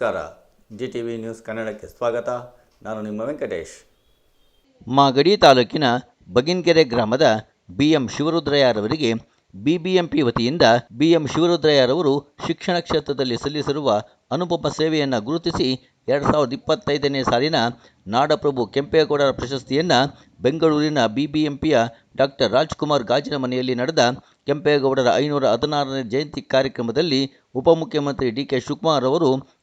ನಮಸ್ಕಾರ. G T V news ಕನ್ನಡಕ್ಕೆ ಸ್ವಾಗತ. ನಾನು ನಿಮ್ಮ ವೆಂಕಟೇಶ್. ಮಾಗಡಿ ತಾಲೂಕಿನ ಬಗಿನ್ಕೆರೆ ಗ್ರಾಮದ ಬಿ ಎಂ ಶಿವರುದ್ರಯ್ಯರವರಿಗೆ ಬಿಬಿಎಂಪಿ ವತಿಯಿಂದ ಬಿಎಂ ಶಿವರುದ್ರಯ್ಯರವರು ಶಿಕ್ಷಣ ಕ್ಷೇತ್ರದಲ್ಲಿ ಸಲ್ಲಿಸಿರುವ ಅನುಪಮ ಸೇವೆಯನ್ನು ಗುರುತಿಸಿ ಎರಡು ಸಾವಿರದ ಇಪ್ಪತ್ತೈದನೇ ಸಾಲಿನ ನಾಡಪ್ರಭು ಕೆಂಪೇಗೌಡರ ಪ್ರಶಸ್ತಿಯನ್ನು ಬೆಂಗಳೂರಿನ ಬಿಬಿಎಂಪಿಯ ಡಾಕ್ಟರ್ ರಾಜ್ಕುಮಾರ್ ಗಾಜಿನ ಮನೆಯಲ್ಲಿ ನಡೆದ ಕೆಂಪೇಗೌಡರ ಐನೂರ ಹದಿನಾರನೇ ಜಯಂತಿ ಕಾರ್ಯಕ್ರಮದಲ್ಲಿ ಉಪಮುಖ್ಯಮಂತ್ರಿ ಡಿ ಕೆ ಶಿವಕುಮಾರ್ ಅವರು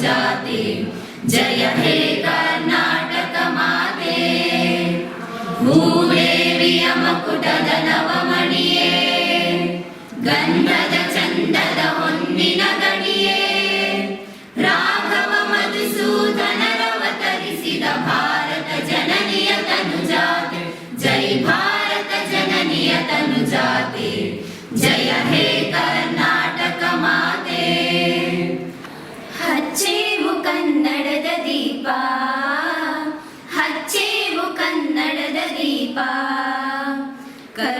जाते जय हे कर्णाटक माते। भूदेवीय मकुटदनवमणि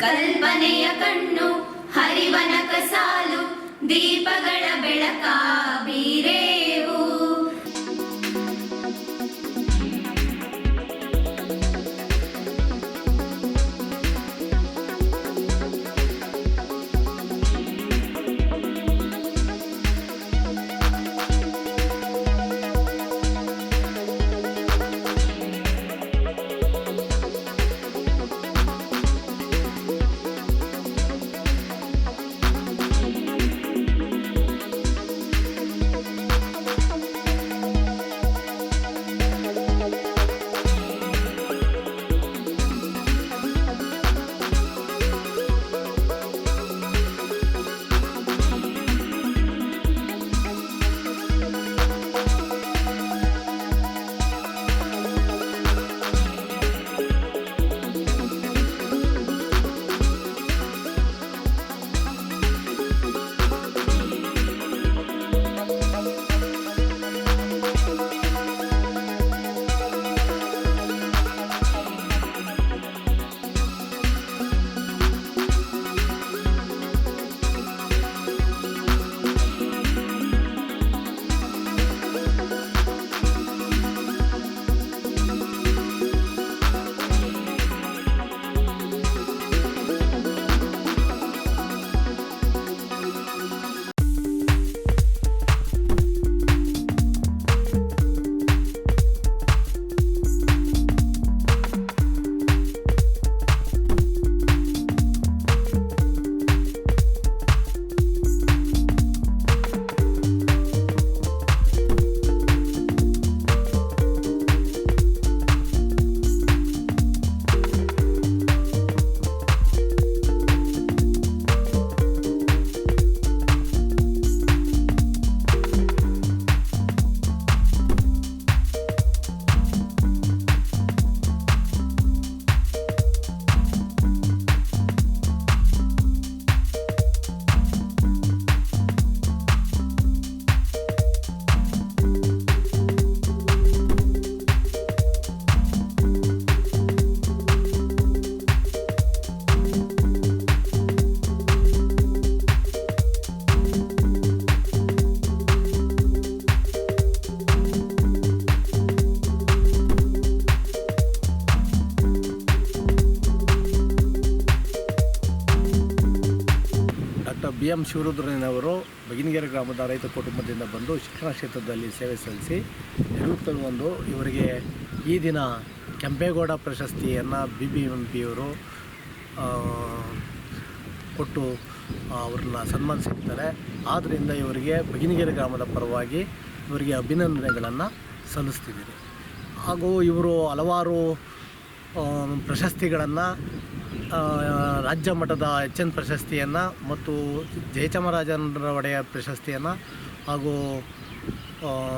ಕಲ್ಪನೆಯ ಕಣ್ಣು ಹರಿವನಕ ಸಾಲು ದೀಪಗಳ ಬೆಳಕ ಬೀರೇವು ಎಂ ಶಿವರುದ್ರನವರು ಬಗಿನಗೆರೆ ಗ್ರಾಮದ ರೈತ ಕುಟುಂಬದಿಂದ ಬಂದು ಶಿಕ್ಷಣ ಕ್ಷೇತ್ರದಲ್ಲಿ ಸೇವೆ ಸಲ್ಲಿಸಿ ನಿವೃತ್ತರು ಒಂದು ಇವರಿಗೆ ಈ ದಿನ ಕೆಂಪೇಗೌಡ ಪ್ರಶಸ್ತಿಯನ್ನು ಬಿ ಬಿ ಎಂ ಪಿಯವರು ಕೊಟ್ಟು ಅವ್ರನ್ನ ಸನ್ಮಾನಿಸಿರ್ತಾರೆ. ಆದ್ದರಿಂದ ಇವರಿಗೆ ಬಗಿನಗೆರೆ ಗ್ರಾಮದ ಪರವಾಗಿ ಇವರಿಗೆ ಅಭಿನಂದನೆಗಳನ್ನು ಸಲ್ಲಿಸ್ತಿದ್ದೀರಿ ಹಾಗೂ ಇವರು ಹಲವಾರು ಪ್ರಶಸ್ತಿಗಳನ್ನು ರಾಜ್ಯ ಮಟ್ಟದ ಎಚ್ ಎನ್ ಪ್ರಶಸ್ತಿಯನ್ನು ಮತ್ತು ಜಯಚಾಮರಾಜೇಂದ್ರ ಒಡೆಯ ಪ್ರಶಸ್ತಿಯನ್ನು ಹಾಗೂ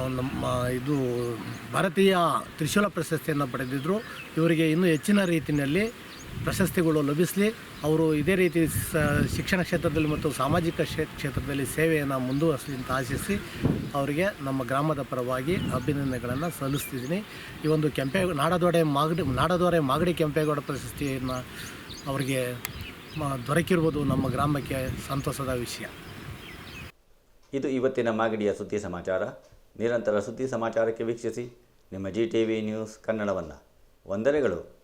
ನಮ್ಮ ಇದು ಭಾರತೀಯ ತ್ರಿಶೂಲ ಪ್ರಶಸ್ತಿಯನ್ನು ಪಡೆದಿದ್ದರು ಇವರಿಗೆ ಇನ್ನೂ ಹೆಚ್ಚಿನ ರೀತಿಯಲ್ಲಿ ಪ್ರಶಸ್ತಿಗಳು ಲಭಿಸಲಿ. ಅವರು ಇದೇ ರೀತಿ ಶಿಕ್ಷಣ ಕ್ಷೇತ್ರದಲ್ಲಿ ಮತ್ತು ಸಾಮಾಜಿಕ ಕ್ಷೇ- ಕ್ಷೇತ್ರದಲ್ಲಿ ಸೇವೆಯನ್ನು ಮುಂದುವರಿಸಲಿ ಅಂತ ಆಶಿಸಿ ಅವರಿಗೆ ನಮ್ಮ ಗ್ರಾಮದ ಪರವಾಗಿ ಅಭಿನಂದನೆಗಳನ್ನು ಸಲ್ಲಿಸ್ತಿದ್ದೀನಿ. ಈ ಒಂದು ಕೆಂಪೇ ನಾಡದೊಡೆ ಮಾಗಡಿ, ನಾಡದೊರೆ ಮಾಗಡಿ ಕೆಂಪೇಗೌಡ ಪ್ರಶಸ್ತಿಯನ್ನು ಅವರಿಗೆ ದೊರಕಿರ್ಬೋದು ನಮ್ಮ ಗ್ರಾಮಕ್ಕೆ ಸಂತೋಷದ ವಿಷಯ. ಇದು ಇವತ್ತಿನ ಮಾಗಡಿಯ ಸುದ್ದಿ ಸಮಾಚಾರ. ನಿರಂತರ ಸುದ್ದಿ ಸಮಾಚಾರಕ್ಕೆ ವೀಕ್ಷಿಸಿ. ನಿಮ್ಮ ಜಿ ಟಿ ವಿ ನ್ಯೂಸ್ ಕನ್ನಡವನ್ನು. ವಂದನೆಗಳು.